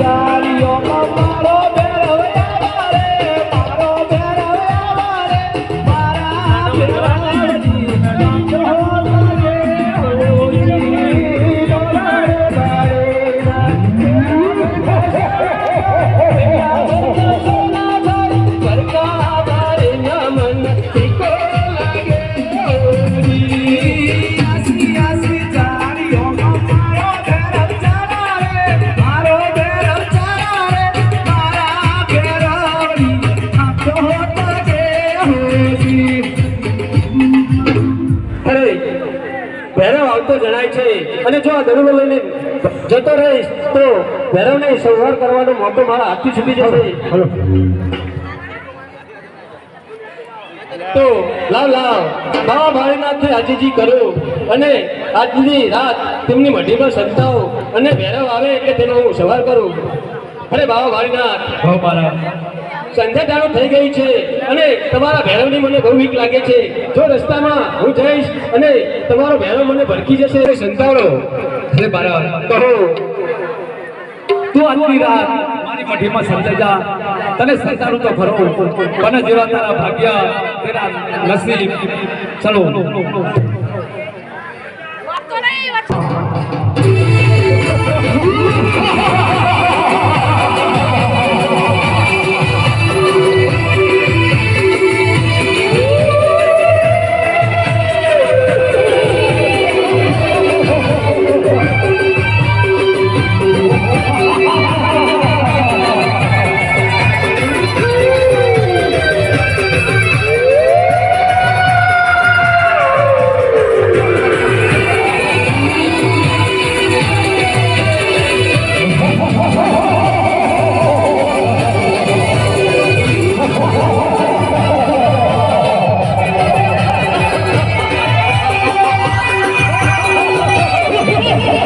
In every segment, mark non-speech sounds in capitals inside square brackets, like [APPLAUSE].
Dario આવતો જણાય છે. અને જો આ ગરુડો લઈને જતો રહીશ તો ભૈરવને સંહાર કરવાનો મોકો મારા હાથથી છૂટી જશે. તો લાવ લાવ. બાબા ભાળીનાથે હાજીજી કર્યો. અને આજની રાત તેમની મઢીમાં સંતાઓ અને ભૈરવ આવે એટલે તેનો હું સવાર કરું. અરે બાબા ભાળીનાથ. હો મારા સંધ્યા ચાલુ થઈ ગઈ છે અને તમારા ભેરવની મને બહુ વીક લાગે છે. જો રસ્તામાં હું જઈશ અને તમારો ભેરવ મને ભડકી જશે. એ સંતાડો એટલે બારા. કહો તું આજની રાત મારી મઠીમાં સંતાઈ જા. તને સંતાડું તો ખરો મને જેવા તારા ભાગ્ય તેરા નસીબ. ચલો. વાત તો નહીં વાત yeah, [LAUGHS] yeah.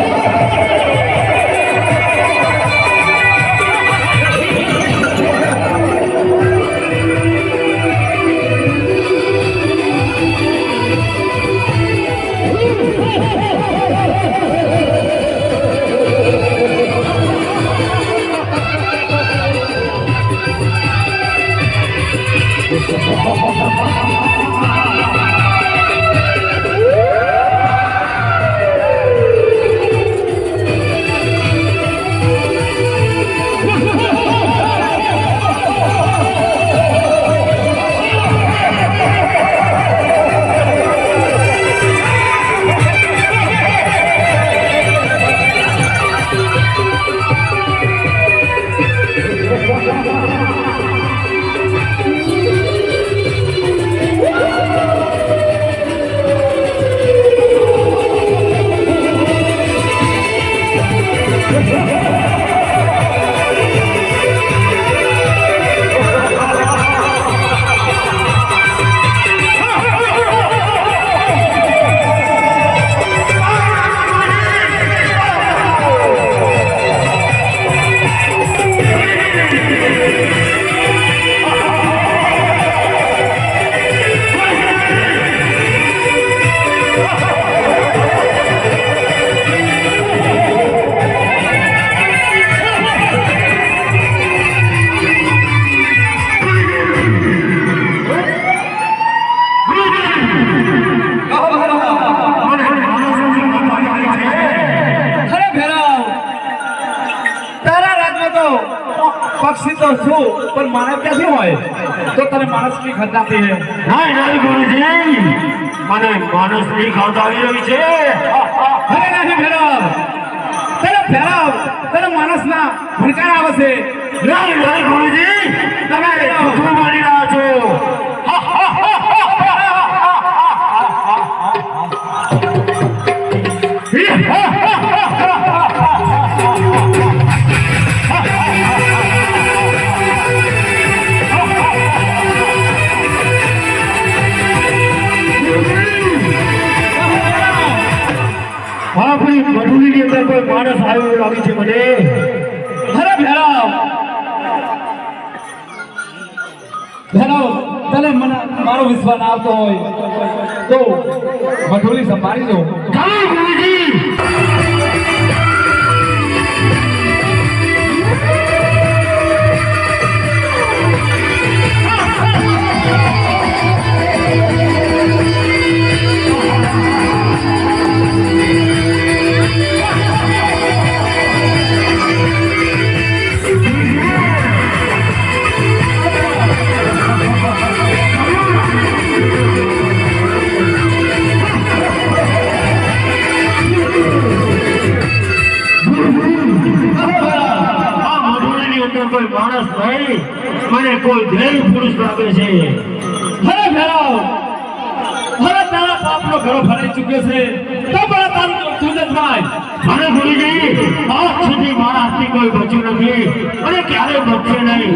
માણસની ખતાતી હે ના નહીં ગુરુજી મને માણસની આવી રહી છે. અરે નહીં ભેરવ. તને ભેરવ તને માણસના ભડકાર આવે છે નહીં ગુરુજી. તમે જૂઠું માની રહ્યા છો. કોઈ માણસ આવ્યો લાગે છે મને? અરે ભેરાવ ભેરાવ તને મને મારો વિશ્વાસ આવતો હોય. તો મઠોલી સંભાળી જો ચાલો ગુરુજી. કોઈ ધૈર્ય પુરુષ લાગે છે. હરે ભેરાવ હરે તારા પાપનો ઘરો ફરી ચૂક્યો છે, તો બળા તારું થાય. મને ગુરુજી આજ સુધી મારા હાથથી કોઈ બચ્યું નથી. અને ક્યારેય બચશે નહીં.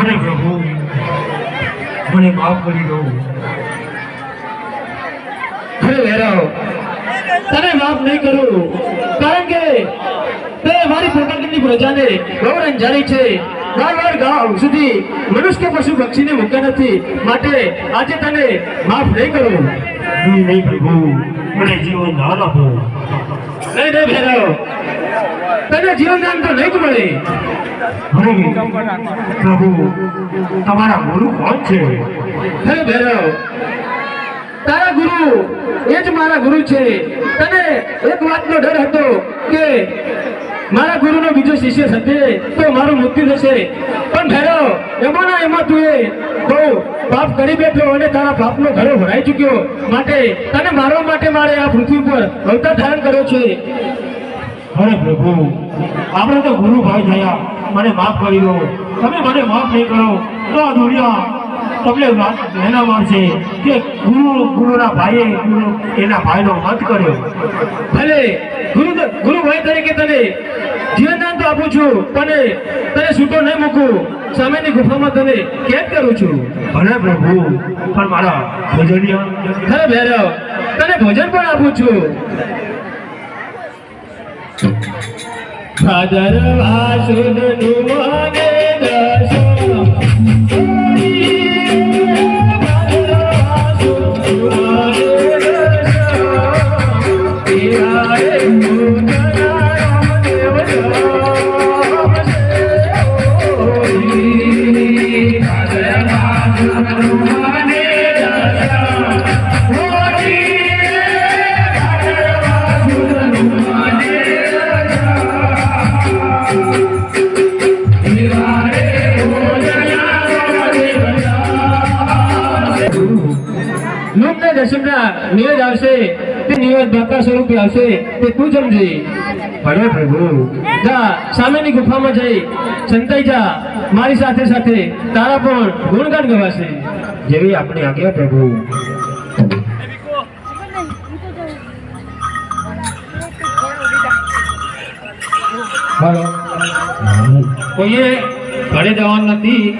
અરે પ્રભુ મને માફ કરી દો. અરે વેરાવ તને માફ નહીં કરું કારણ કે તે મારી પ્રકૃતિની પ્રજાને બહુ રંજારી છે. વાર વાર ગાંવ સુધી મનુષ્ય પશુ પક્ષીને મૂક્યા નથી માટે આજે તને માફ નહીં કરું. નહીં નહીં પ્રભુ મને જીવન ના આપો. નહીં નહીં ભેરાવ તને જીવનદાન તો નહીં જ મળે. પ્રભુ, તમારા ગુરુ કોણ છે? હે ભૈરવ, તારા ગુરુ, એ જ મારા ગુરુ છે. તને એક વાતનો ડર હતો કે મારા ગુરુનો બીજો શિષ્ય થશે તો મારું મૃત્યુ થશે. પણ ભૈરવ એમાં ના એમાં તું એ બહુ પાપ કરી બેઠો અને તારા પાપનો ઘરો ભરાઈ ચૂક્યો. માટે તને મારવા માટે મારે આ પૃથ્વી પર અવતાર ધારણ કર્યો છે. અરે પ્રભુ. આપણે તો ગુરુ ભાઈ થયા. મને માફ કરી દો. તમે મને માફ નહીં કરો. તો આ દુનિયા તમને એના મળશે કે ગુરુ, ગુરુના ભાઈએ ગુરુ એના ભાઈનો મત કર્યો. ભલે ગુરુ ગુરુભાઈ તરીકે તને જીવનદાન તો આપું છું તને તને છૂટો નહીં મૂકું. સામેની ગુફામાં તને કેદ કરું છું. ભલે પ્રભુ, પણ મારા ભોજનિયા હે ભૈરવ, તને ભોજન પણ આપું છું. খাদার ভাসুন নুমানে નિવેદ આવશે તે નિવેદ દાતા સ્વરૂપે આવશે તે તું સમજે. ભલે પ્રભુ. જા સામેની ગુફામાં જઈ સંતાઈ જા મારી સાથે સાથે તારા પણ ગુણગાન ગવાશે. જેવી આપણી આજ્ઞા પ્રભુ. કોઈએ ઘરે જવાનું નથી